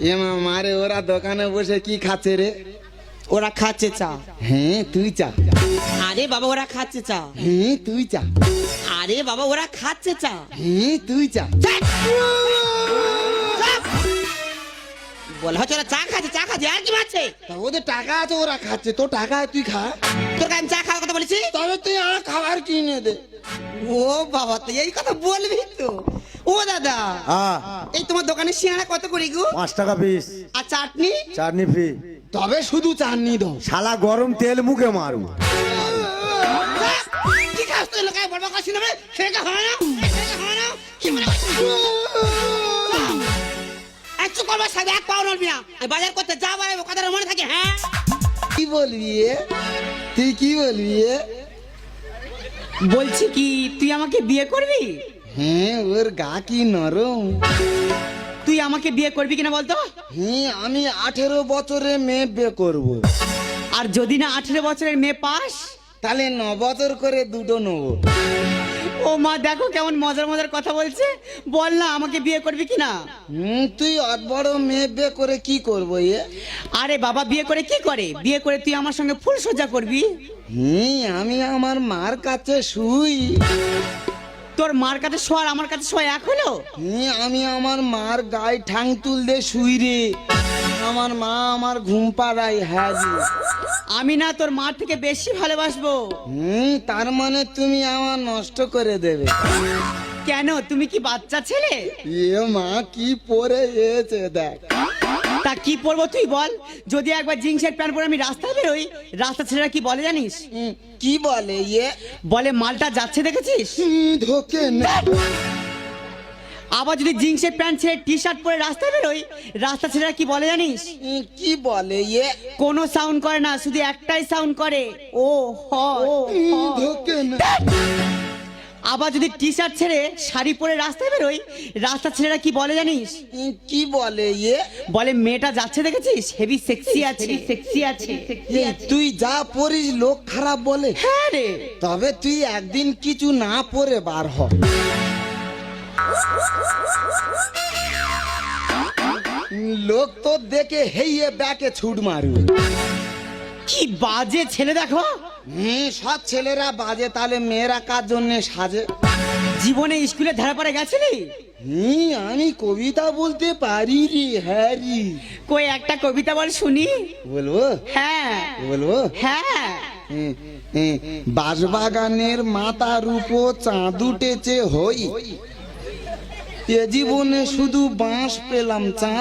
এ মা মারে ওরা দোকানে বসে কি খাচ্ছে রে? ওরা খাচ্ছে চা। হ্যাঁ তুই চা। আরে বাবা ওরা খাচ্ছে চা। হ্যাঁ তুই চা। আরে বাবা ওরা খাচ্ছে চা। হ্যাঁ তুই চা। বলা হচ্ছে ওরা চা খাচ্ছে চা খাচ্ছে আর কি মারছে? তা ওদের টাকা আছে ওরা খাচ্ছে। তো টাকা তুই খা। তোর কাছে চা খাওয়ার কথা বলেছি? তবে তুই আর খাবার কিনে দে। ও বাবা তুই এই কথা বলবি তো। ও দাদা হ্যাঁ। এই তোমার দোকানে সিঙ্গাড়া কত করে গো? পাঁচ টাকা পিস। আর চাটনি? চাটনি ফ্রি। তবে শুধু চাটনি দাও। শালা গরম তেল মুখে মারু। কি খাস তুই? লোকায় বলবা কাছি নেবে সেটা হয় না? সেটা হয় না? কি মনে একটু করবা সাথে এক পাও নড়বি না। বাজার করতে যা বাড়ে কথাটা মনে থাকে হ্যাঁ? কি বলবি? তুই কি বলবি বলছি কি তুই আমাকে বিয়ে করবি? হ্যাঁ ওর গা কি নরম। তুই আমাকে বিয়ে করবি কিনা বলতো? হ্যাঁ আমি আঠেরো বছরে মেয়ে বিয়ে করব। আর যদি না আঠেরো বছরের মেয়ে পাস? তাহলে ন বছর করে দুটো নেব। ও মা দেখো কেমন মজার মজার কথা বলছে। বল না আমাকে বিয়ে করবি কিনা? হুম তুই অত বড় মেয়ে বিয়ে করে কি করব এ? আরে বাবা বিয়ে করে কি করে? বিয়ে করে তুই আমার সঙ্গে ফুল সজ্জা করবি? হুম আমি আমার মার কাছে শুই। তোর মার কাছে শোয়ার আমার কাছে শোয়া এক হলো? হুম আমি আমার মার গায়ে ঠাং তুল দে শুই রে। আমার মা আমার ঘুম পাড়াই হ্যাঁ জি। আমি না তোর মার থেকে বেশি ভালোবাসবো। হুম তার মানে তুমি আমার নষ্ট করে দেবে। কেন? তুমি কি বাচ্চা ছেলে? এ মা কি পরে এসে দেখ। তা কি পরবো তুই বল? যদি একবার জিন্সের প্যান্ট পরে আমি রাস্তায় বেরোই রাস্তা ছেলেরা কি বলে জানিস? কি বলে ইয়ে? বলে মালটা যাচ্ছে দেখেছিস? ধোকে না। আবার যদি জিন্সের প্যান্ট ছেড়ে টি শার্ট পরে রাস্তায় বেরোই রাস্তা ছেলেরা কি বলে জানিস? কি বলে ইয়ে? কোনো সাউন্ড করে না শুধু একটাই সাউন্ড করে। ও হ আবার যদি টি শার্ট ছেড়ে শাড়ি পরে রাস্তায় বেরোই রাস্তা ছেলেরা কি বলে জানিস? কি বলে ইয়ে? বলে মেয়েটা যাচ্ছে দেখেছিস? হেভি সেক্সি আছে। সেক্সি আছে। তুই যা পরিস লোক খারাপ বলে। হ্যাঁ রে। তবে তুই একদিন কিছু না পরে বার হ। লোক তো দেখে হেইয়ে ব্যাকে ছুট মারবে। কি বাজে ছেলে দেখো। হুম সব ছেলেরা বাজে তাহলে মেয়েরা কার জন্য সাজে? জীবনে স্কুলে ধারে পড়ে গেছিলি? হুম আমি কবিতা বলতে পারি রে হ্যাঁ রি। কই একটা কবিতা বল শুনি। বলব? হ্যাঁ। বলব? হ্যাঁ। বাঁশবাগানের মাথার উপর চাঁদ উঠেছে হই। এ জীবনে শুধু বাঁশ পেলাম চাঁদ